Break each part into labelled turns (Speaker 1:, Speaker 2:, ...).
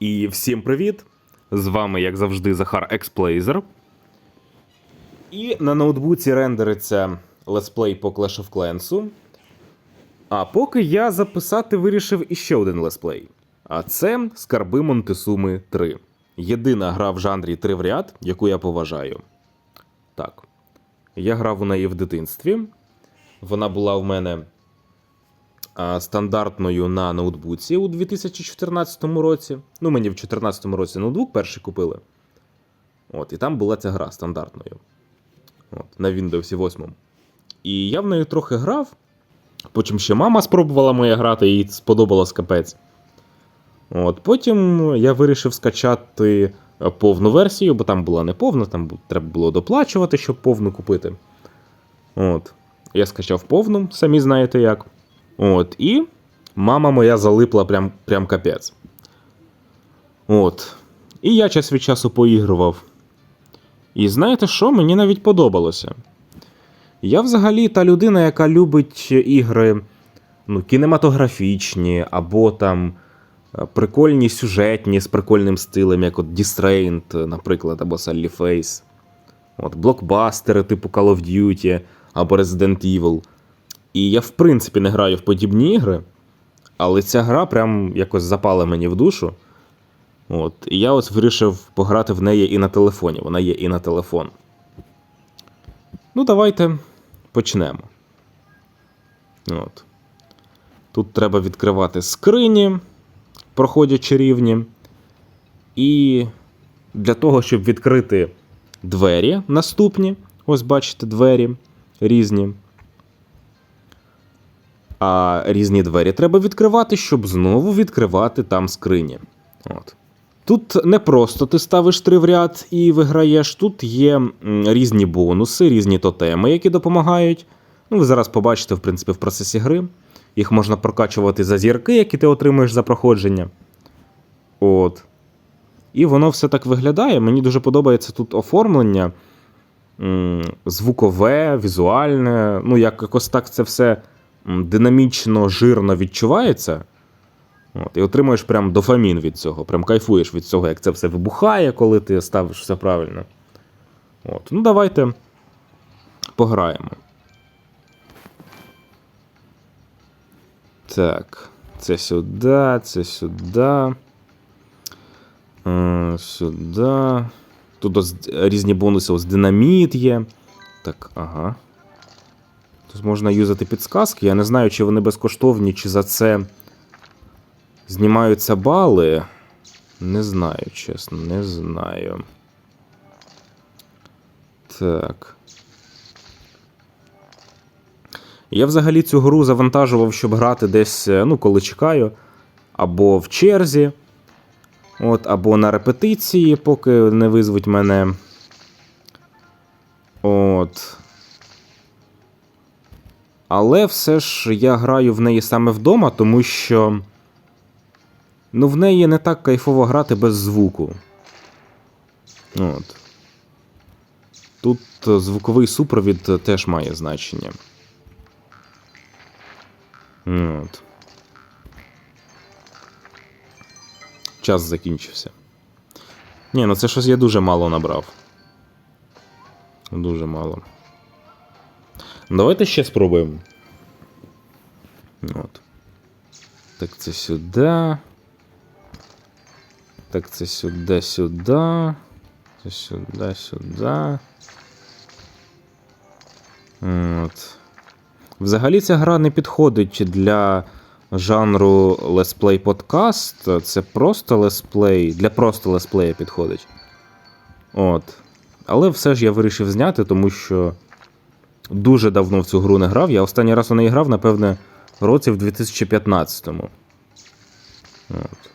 Speaker 1: І всім привіт! З вами, як завжди, Захар Експлейзер. І на ноутбуці рендериться летсплей по Clash of Clans. А поки я записати вирішив іще один летсплей. А це Скарби Монтесуми 3. Єдина гра в жанрі 3 в ряд, яку я поважаю. Так. Я грав у неї в дитинстві. Вона була в мене стандартною на ноутбуці у 2014 році. Ну, мені в 2014 році ноутбук перший купили. От, і там була ця гра стандартною. От, на Windows 8. І я в неї трохи грав. Потім ще мама спробувала моя грати, їй сподобалось капець. От, потім я вирішив скачати е, повну версію, бо там була не повна, там треба було доплачувати, щоб повну купити. От. Я скачав повну, самі знаєте як. От, і мама моя залипла прям, прям капець. От. І я час від часу поігрував. І знаєте що? Мені навіть подобалося. Я взагалі та людина, яка любить ігри ну, кінематографічні, або там е, прикольні сюжетні з прикольним стилем, як от Distrained, наприклад, або Sally Face. От, блокбастери типу Call of Duty або Resident Evil. І я, в принципі, не граю в подібні ігри, але ця гра прям якось запала мені в душу. От, і я ось вирішив пограти в неї і на телефоні. Вона є і на телефон. Ну, давайте почнемо. От. Тут треба відкривати скрині, проходячи рівні. І для того, щоб відкрити двері наступні, ось бачите, двері різні. А різні двері треба відкривати, щоб знову відкривати там скрині. От. Тут не просто ти ставиш три в ряд і виграєш. Тут є різні бонуси, різні тотеми, які допомагають. Ну, ви зараз побачите, в принципі, в процесі гри. Їх можна прокачувати за зірки, які ти отримуєш за проходження. От. І воно все так виглядає. Мені дуже подобається тут оформлення. Звукове, візуальне. Ну, як якось так це все динамічно, жирно відчувається. От, і отримуєш прям дофамін від цього, прям кайфуєш від цього, як це все вибухає, коли ти ставиш все правильно. От, ну давайте пограємо. Так, це сюди, це сюди. Е, Сюди. Тут різні бонуси, ось динаміт є. Так, ага. Можна юзати підсказки. Я не знаю, чи вони безкоштовні, чи за це знімаються бали. Не знаю, чесно, не знаю. Так. Я взагалі цю гру завантажував, щоб грати десь, е, ну, коли чекаю, або в черзі, от, або на репетиції, поки не визвуть мене. От. Але все ж я граю в неї саме вдома, тому що. Ну, в неї не так кайфово грати без звуку. От. Тут е, звуковий супровід е, теж має значення. От. Час закінчився. Ні, ну це щось я дуже мало набрав. Дуже мало. Давайте ще спробуємо. От. Так, це сюди. Так, це сюди, сюди. Це сюди, сюди. От. Взагалі ця гра не підходить для жанру летсплей подкаст. Це просто летсплей. Для просто летсплея підходить. От. Але все ж я вирішив зняти, тому що дуже давно в цю гру не грав. Я останній раз у неї грав, напевне, році в 2015-му. От.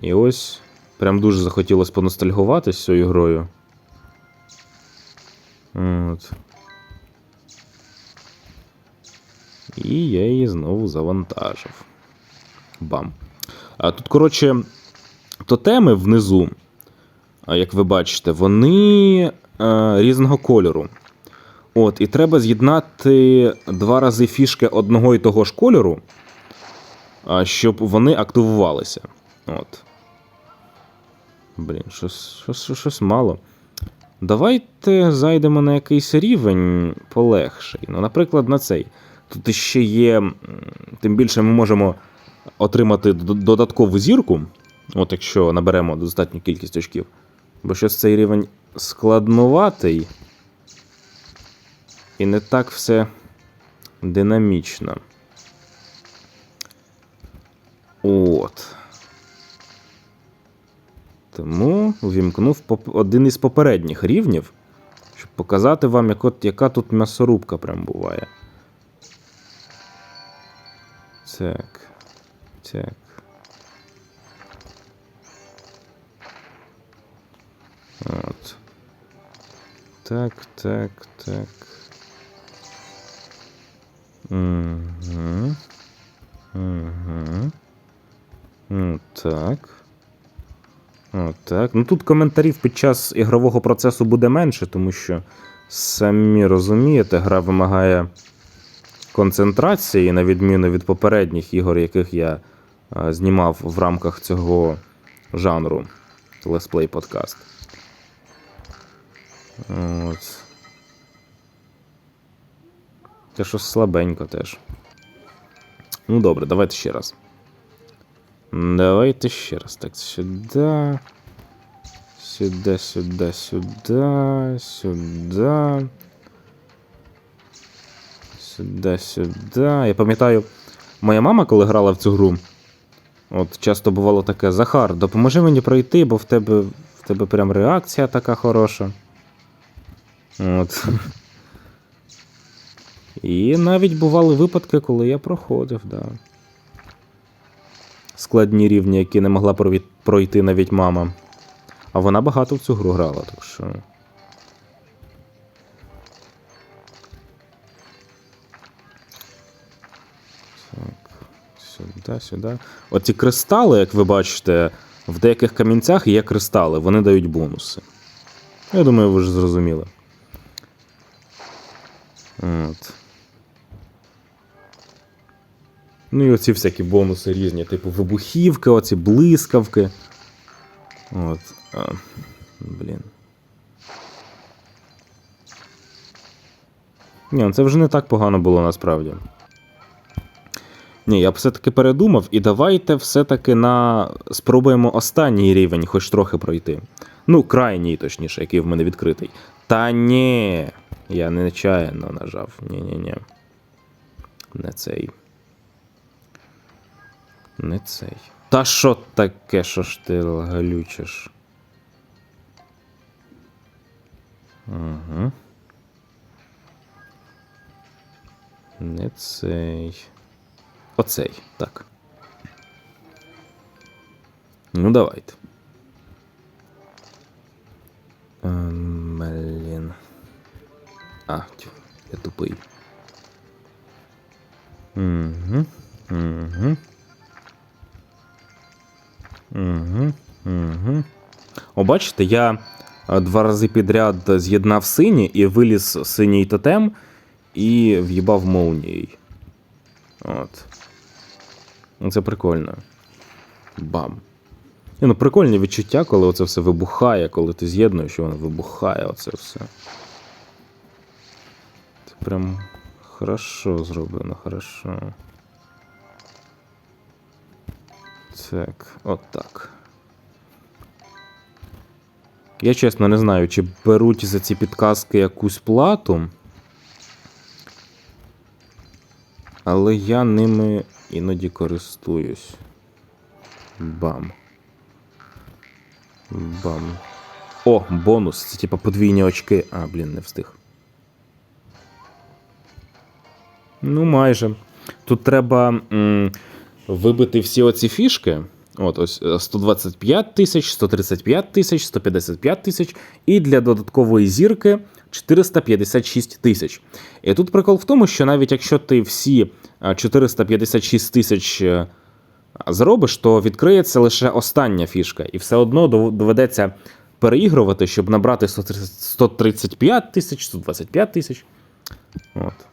Speaker 1: І ось прям дуже захотілося поностальгувати з цією грою. От. І я її знову завантажив. Бам. А тут, коротше, тотеми внизу, як ви бачите, вони різного кольору. От, і треба з'єднати два рази фішки одного і того ж кольору. щоб вони активувалися. От. Блін, щось, щось, щось, щось мало. Давайте зайдемо на якийсь рівень полегший. Ну, наприклад, на цей. Тут ще є. Тим більше ми можемо отримати додаткову зірку, от якщо наберемо достатню кількість очків. Бо щось цей рівень складнуватий. І не так все динамічно. От. Тому увімкнув один із попередніх рівнів, щоб показати вам, як от, яка тут м'ясорубка прям буває. Так. Так. От. Так, так, так. Угу. Угу. Ну, так. От так. Ну тут коментарів під час ігрового процесу буде менше, тому що самі розумієте, гра вимагає концентрації, на відміну від попередніх ігор, яких я знімав в рамках цього жанру летсплей подкаст. От. Те щось слабенько теж. Ну добре, давайте ще раз. Давайте ще раз. Так, сюди. Сюди, сюди, сюди, сюди. Сюди, сюди. Я пам'ятаю, моя мама, коли грала в цю гру, от часто бувало таке: Захар, допоможи мені пройти, бо в тебе, в тебе прям реакція така хороша. От. І навіть бували випадки, коли я проходив, да. Складні рівні, які не могла пройти навіть мама. А вона багато в цю гру грала, так що. Так, сюди, сюди. Оці кристали, як ви бачите, в деяких камінцях є кристали, вони дають бонуси. Я думаю, ви ж зрозуміли. От. Ну і оці всякі бонуси різні, типу вибухівки, оці блискавки. От. А, блін. Ні, ну це вже не так погано було насправді. Ні, я б все-таки передумав, і давайте все-таки на спробуємо останній рівень, хоч трохи пройти. Ну, крайній, точніше, який в мене відкритий. Та ні. Я нечаянно нажав. Ні-ні-ні. Не цей. Не цей. Та що таке, що ж ти галючиш? Угу. Не цей. Оцей, так. Ну, давайте. Ем, Блін. А, я тупий. Угу. Угу. Угу. Угу. О, бачите, я е, два рази підряд з'єднав сині і виліз синій тотем і в'їбав молнією. От. Ну, Це прикольно. Бам. Ну прикольні відчуття, коли оце все вибухає, коли ти з'єднуєш, і воно вибухає, оце все. Прям хорошо зроблено, хорошо. Так, от так. Я чесно не знаю, чи беруть за ці підказки якусь плату. Але я ними іноді користуюсь. Бам. Бам. О, бонус. Це типа подвійні очки. А, блін, не встиг. Ну, майже. Тут треба м, вибити всі оці фішки. От, ось е, 125 тисяч, 135 тисяч, 155 тисяч, і для додаткової зірки 456 тисяч. І тут прикол в тому, що навіть якщо ти всі е, 456 тисяч е, зробиш, то відкриється лише остання фішка, і все одно доведеться переігрувати, щоб набрати 135 тисяч, 125 тисяч. От.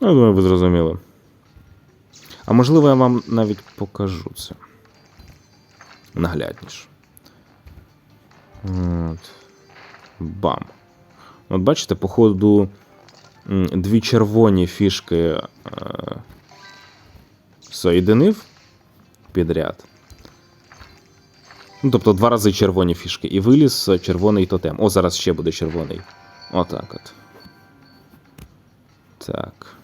Speaker 1: Ну, думаю, ви зрозуміли. А можливо, я вам навіть покажу це. Наглядніше. От. Бам. От бачите, походу, дві червоні фішки е, соєдинив підряд. Ну, тобто два рази червоні фішки. І виліз е, червоний тотем. О, зараз ще буде червоний. Отак от. Так.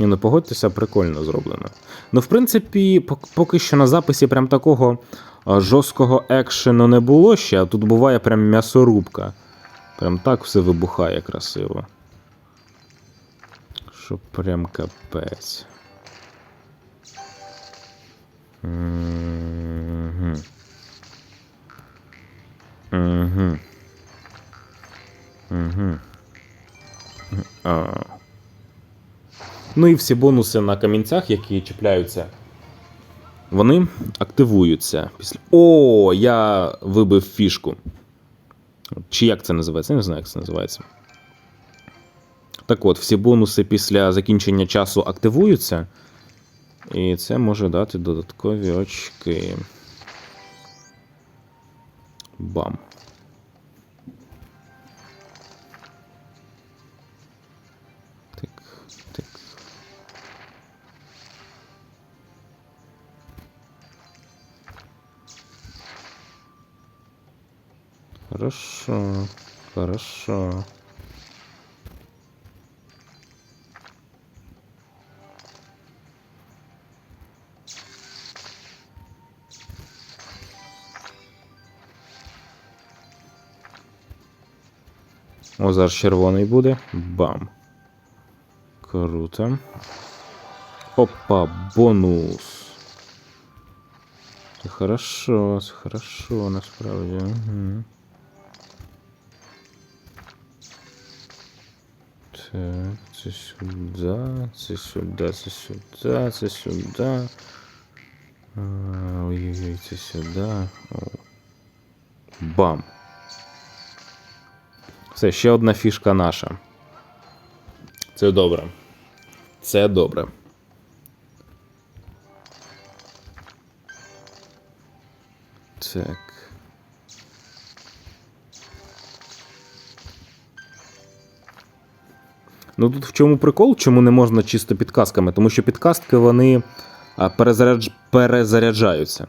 Speaker 1: Ні, ну погодьтеся, прикольно зроблено. Ну, в принципі, поки що на записі прям такого жорсткого екшену не було ще, а тут буває прям м'ясорубка. Прям так все вибухає красиво. Що прям капець. Угу. Ну і всі бонуси на камінцях, які чіпляються, вони активуються після. О, я вибив фішку. Чи як це називається? Я не знаю, як це називається. Так от, всі бонуси після закінчення часу активуються. І це може дати додаткові очки. Бам. Хорошо, хорошо. О, зараз червоний буде. Бам. Круто. Опа, бонус. Це хорошо, це хорошо, насправді. Угу. Так, це сюди, це сюди, це сюди, це сюди. Ой-ой-ой, це сюди. Бам. Все, ще одна фішка наша. Це добре. Це добре. Так. Ну тут в чому прикол, чому не можна чисто підказками? Тому що підказки вони перезарядж... перезаряджаються.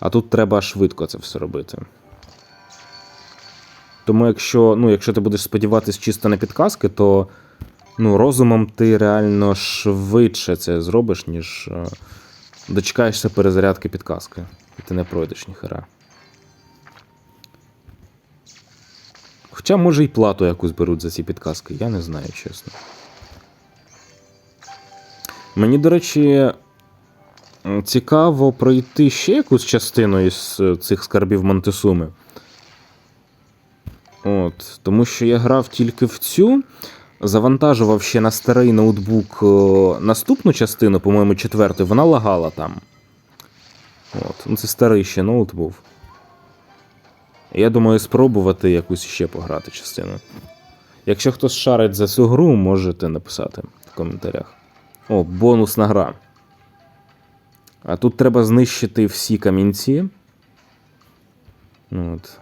Speaker 1: А тут треба швидко це все робити. Тому якщо, ну, якщо ти будеш сподіватись чисто на підказки, то ну, розумом ти реально швидше це зробиш, ніж е, дочекаєшся перезарядки підказки. І ти не пройдеш ніхера. Хоча, може, і плату якусь беруть за ці підказки, я не знаю, чесно. Мені, до речі, цікаво пройти ще якусь частину із е, цих скарбів Монтесуми. От, тому що я грав тільки в цю, завантажував ще на старий ноутбук е, наступну частину, по-моєму, четверту, вона лагала там. От, ну це старий ще ноут був. Я думаю, спробувати якусь ще пограти частину. Якщо хтось шарить за цю гру, можете написати в коментарях. О, бонусна гра. А тут треба знищити всі камінці. Ну, От.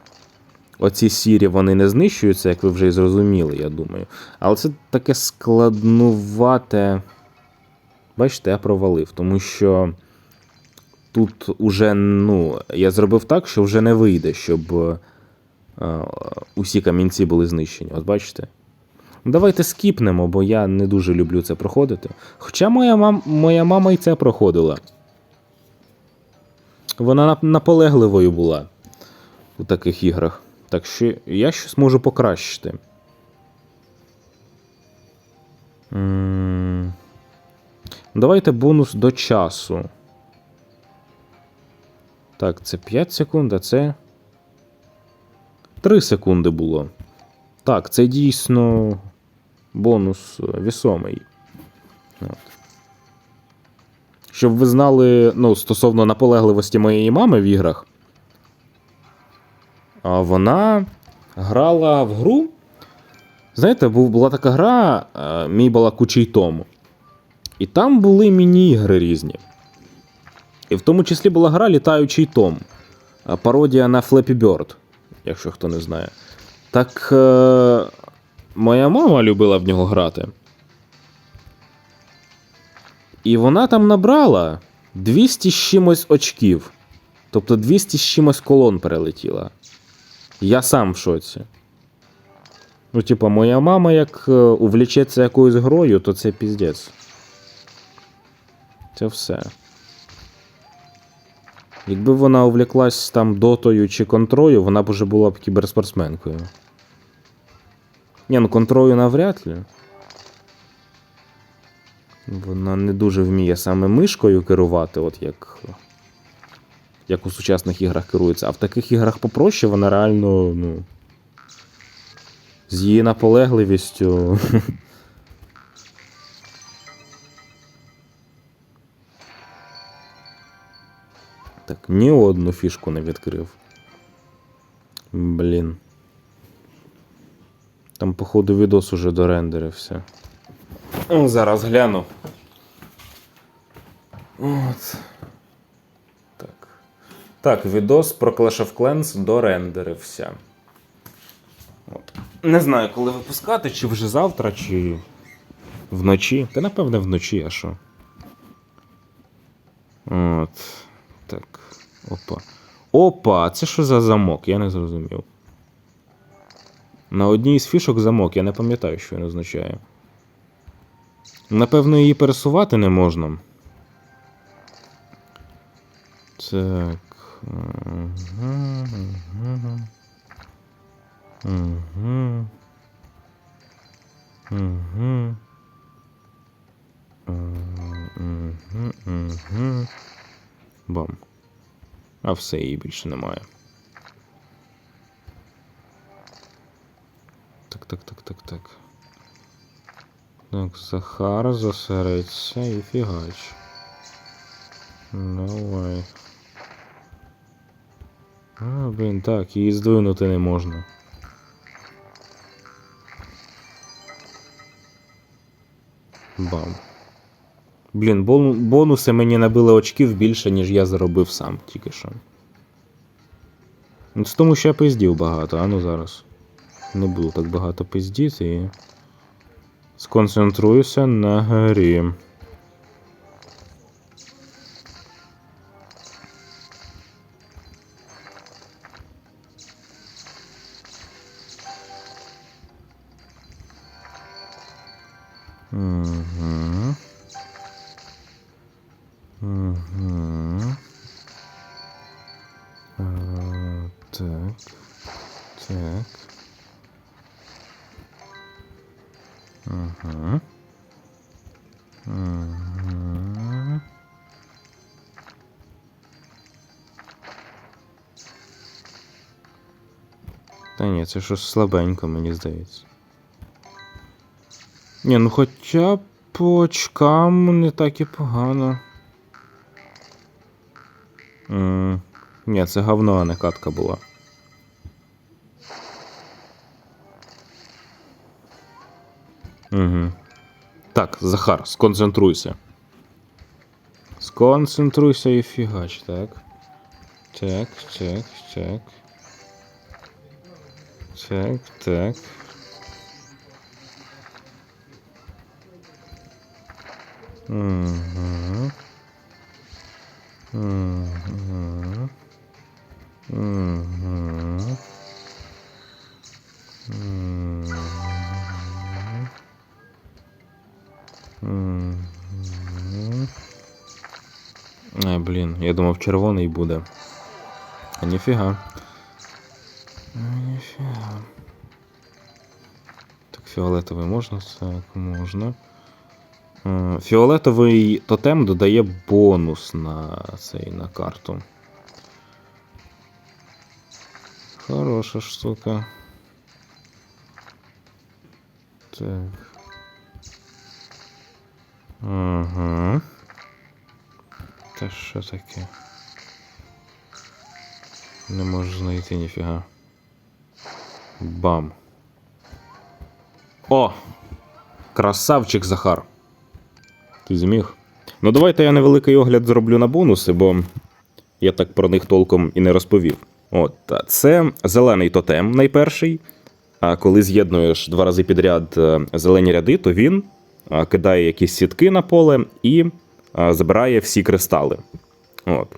Speaker 1: Оці сірі вони не знищуються, як ви вже і зрозуміли, я думаю. Але це таке складнувате. Бачите, я провалив, тому що тут уже, ну, я зробив так, що вже не вийде, щоб е, усі камінці були знищені. От бачите? Давайте скіпнемо, бо я не дуже люблю це проходити. Хоча моя, мам, моя мама і це проходила. Вона наполегливою була у таких іграх. Так що я щось можу покращити. Давайте бонус до часу. Так, це 5 секунд, а це. 3 секунди було. Так, це дійсно бонус е, вісомий. От. Щоб ви знали, ну, стосовно наполегливості моєї мами в іграх. вона грала в гру. Знаєте, була така гра, е, мій балакучий Том. І там були міні-ігри різні. І в тому числі була гра Літаючий Том. е, Пародія на Flappy Bird, якщо хто не знає. Так е, моя мама любила в нього грати. І вона там набрала 200 з чимось очків. Тобто 200 з чимось колон перелетіла. Я сам в шоці. Ну, типа, моя мама, як е, увлічеться якоюсь грою, то це піздець. Це все. Якби вона увлеклась там дотою чи контрою, вона б уже була б кіберспортсменкою. Ні, ну контрою навряд ли. Вона не дуже вміє саме мишкою керувати, от як, як у сучасних іграх керується. А в таких іграх попроще вона реально, ну. З її наполегливістю. Так, ні одну фішку не відкрив. Блін. Там, походу, відос уже дорендерився. Зараз гляну. От. Так. Так, відос про Clash of Clans дорендерився. От. Не знаю, коли випускати, чи вже завтра, чи вночі. Та напевне вночі, а що. От. Так. Опа. Опа, це що за замок? Я не зрозумів. На одній із фішок замок, я не пам'ятаю, що він означає. Напевно, її пересувати не можна. Так. Угу. Угу. Угу. Угу. Угу. Бам. А все, її більше немає. Так, так, так, так, так. Так, Захар зосередься і фігач. Давай. А, блін, так, її здвинути не можна. Бам. Блін, бонуси мені набили очків більше, ніж я заробив сам тільки що. Ну, тому що я пиздів багато, а ну зараз. Не буду так багато пиздіти і. Сконцентруюся на грі. Та ні, це щось слабенько, мені здається. Ні, ну хоча по очкам не так і погано. М, Ні, це говно, а не катка була. Угу. Так, Захар, сконцентруйся. Сконцентруйся і фігач, так. Так, так, так. Так, так. Угу. Угу. Угу. Угу. Угу. А, блін, я думав, червоний буде. А ніфіга. Фіолетовий можна? Так, можна. Е, Фіолетовий тотем додає бонус на цей на карту. Хороша штука. Так. Ага. Та що таке? Не можу знайти ніфіга. Бам. О! Красавчик Захар. Ти зміг? Ну, давайте я невеликий огляд зроблю на бонуси, бо я так про них толком і не розповів. От, це зелений тотем найперший. А коли з'єднуєш два рази підряд е, зелені ряди, то він кидає якісь сітки на поле і а, забирає всі кристали. От.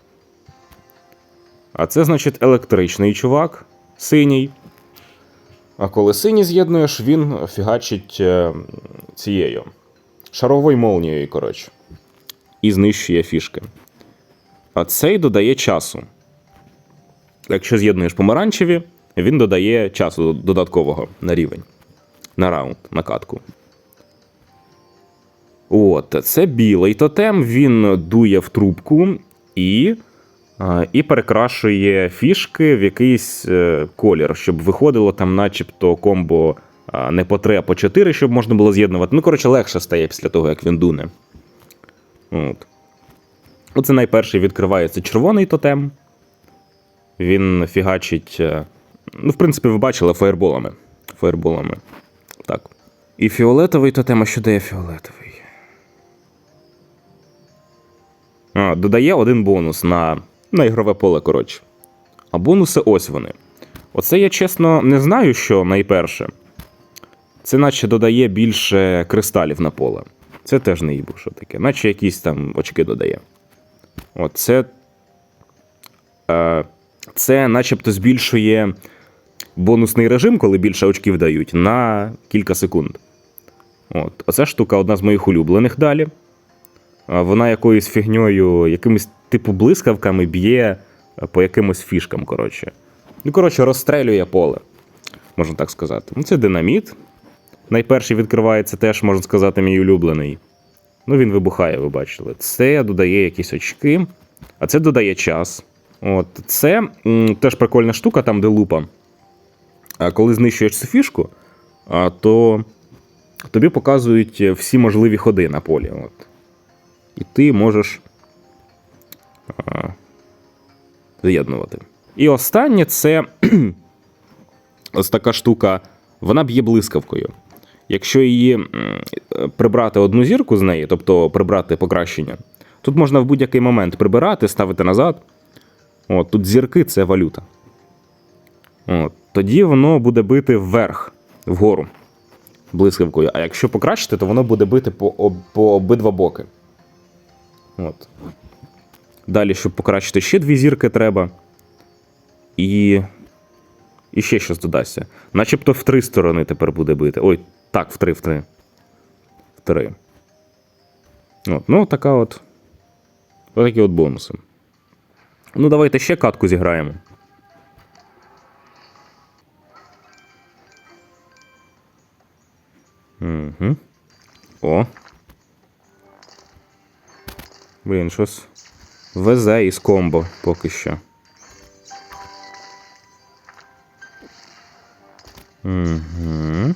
Speaker 1: А це, значить, електричний чувак, синій. А коли синій з'єднуєш, він фігачить е, цією шаровою молнією, коротше. І знищує фішки. А цей додає часу. Якщо з'єднуєш помаранчеві, він додає часу додаткового на рівень. На раунд, на катку. От, це білий тотем, він дує в трубку і, і перекрашує фішки в якийсь е, колір, щоб виходило там, начебто, комбо не по 3, а по 4, щоб можна було з'єднувати. Ну, коротше, легше стає після того, як він дуне. От. Оце найперший відкривається червоний тотем. Він фігачить. е, Ну, в принципі, ви бачили фаєрболами. Фаєрболами. Так. І фіолетовий тотем, а що дає фіолетовий? А, додає один бонус на, на ігрове поле, коротше. А бонуси ось вони. Оце я чесно не знаю, що найперше. Це наче додає більше кристалів на поле. Це теж не їбу, що таке. Наче якісь там очки додає. От це. Е, це начебто збільшує бонусний режим, коли більше очків дають, на кілька секунд. От. Оця штука одна з моїх улюблених далі. Вона якоюсь фігньою, якимись типу блискавками б'є по якимось фішкам, коротше. Ну, коротше, розстрелює поле, можна так сказати. Ну, це динаміт. Найперший відкривається теж, можна сказати, мій улюблений. Ну, він вибухає, ви бачили. Це додає якісь очки, а це додає час. От, Це м, теж прикольна штука, там, де лупа. А коли знищуєш цю фішку, а, то тобі показують всі можливі ходи на полі. От. І ти можеш а, з'єднувати. І останнє це ось така штука, вона б'є блискавкою. Якщо її е, прибрати одну зірку з неї, тобто прибрати покращення, тут можна в будь-який момент прибирати, ставити назад. От, тут зірки це валюта. От, тоді воно буде бити вверх, вгору, блискавкою. А якщо покращити, то воно буде бити по, по обидва боки. От. Далі, щоб покращити, ще дві зірки треба. І. І ще щось додасться. Начебто в три сторони тепер буде бити. Ой, так, в три, в три. В три. От, ну, така от. Отакі от бонуси. Ну, давайте ще катку зіграємо. Угу. О. Блін, щось везе із комбо поки що. Угу.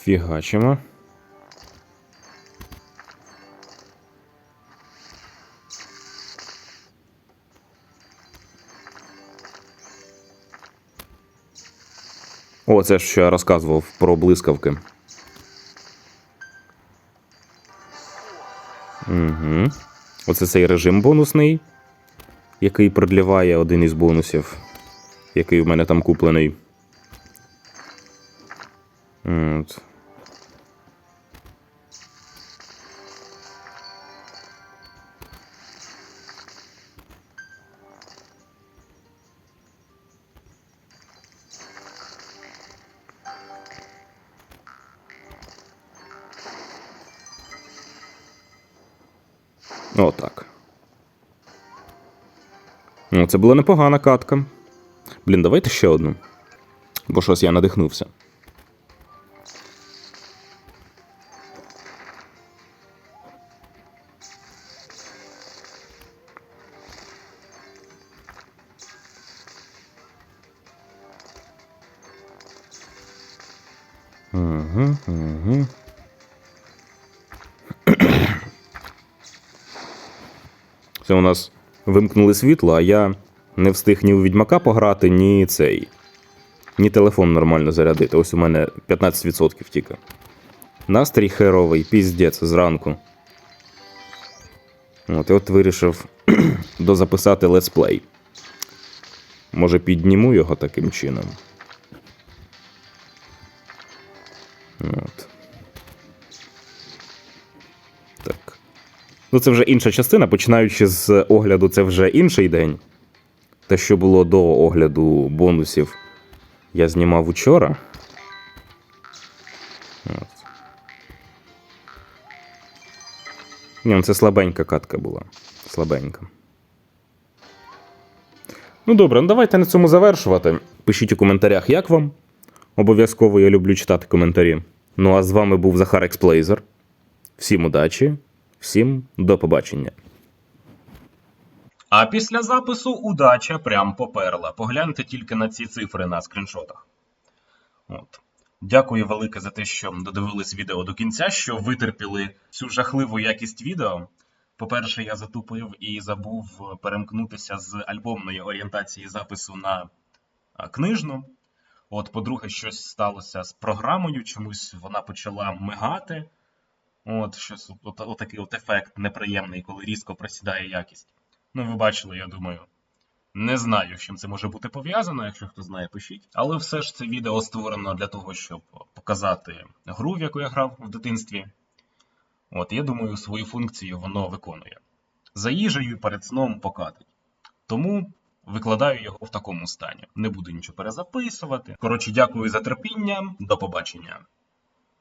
Speaker 1: Фігачимо. О, це ж що я розказував про блискавки. Угу. Оце цей режим бонусний, який продліває один із бонусів, який в мене там куплений. Отак. Ну, це була непогана катка. Блін, давайте ще одну. Бо щось я надихнувся. Це у нас вимкнули світло, а я не встиг ні у відьмака пограти, ні цей. ні телефон нормально зарядити. Ось у мене 15% тільки. Настрій херовий, піздець зранку. От, і от вирішив дозаписати летсплей. Може, підніму його таким чином. От. Ну, це вже інша частина. Починаючи з огляду, це вже інший день. Те, що було до огляду бонусів, я знімав учора. Ні, ну це слабенька катка була. Слабенька. Ну добре, ну давайте на цьому завершувати. Пишіть у коментарях, як вам. Обов'язково я люблю читати коментарі. Ну а з вами був Захар Експлейзер. Всім удачі, всім до побачення.
Speaker 2: А після запису удача прям поперла. Погляньте тільки на ці цифри на скріншотах. От. Дякую велике за те, що додивились відео до кінця, що витерпіли цю жахливу якість відео. По-перше, я затупив і забув перемкнутися з альбомної орієнтації запису на книжну. От, по-друге, щось сталося з програмою, чомусь вона почала мигати. От, щось, от, отакий от ефект неприємний, коли різко просідає якість. Ну, ви бачили, я думаю. Не знаю, з чим це може бути пов'язано, якщо хто знає, пишіть. Але все ж це відео створено для того, щоб показати гру, в яку я грав в дитинстві. От, я думаю, свою функцію воно виконує. За їжею перед сном покатить. Тому викладаю його в такому стані. Не буду нічого перезаписувати. Коротше, дякую за терпіння. До побачення.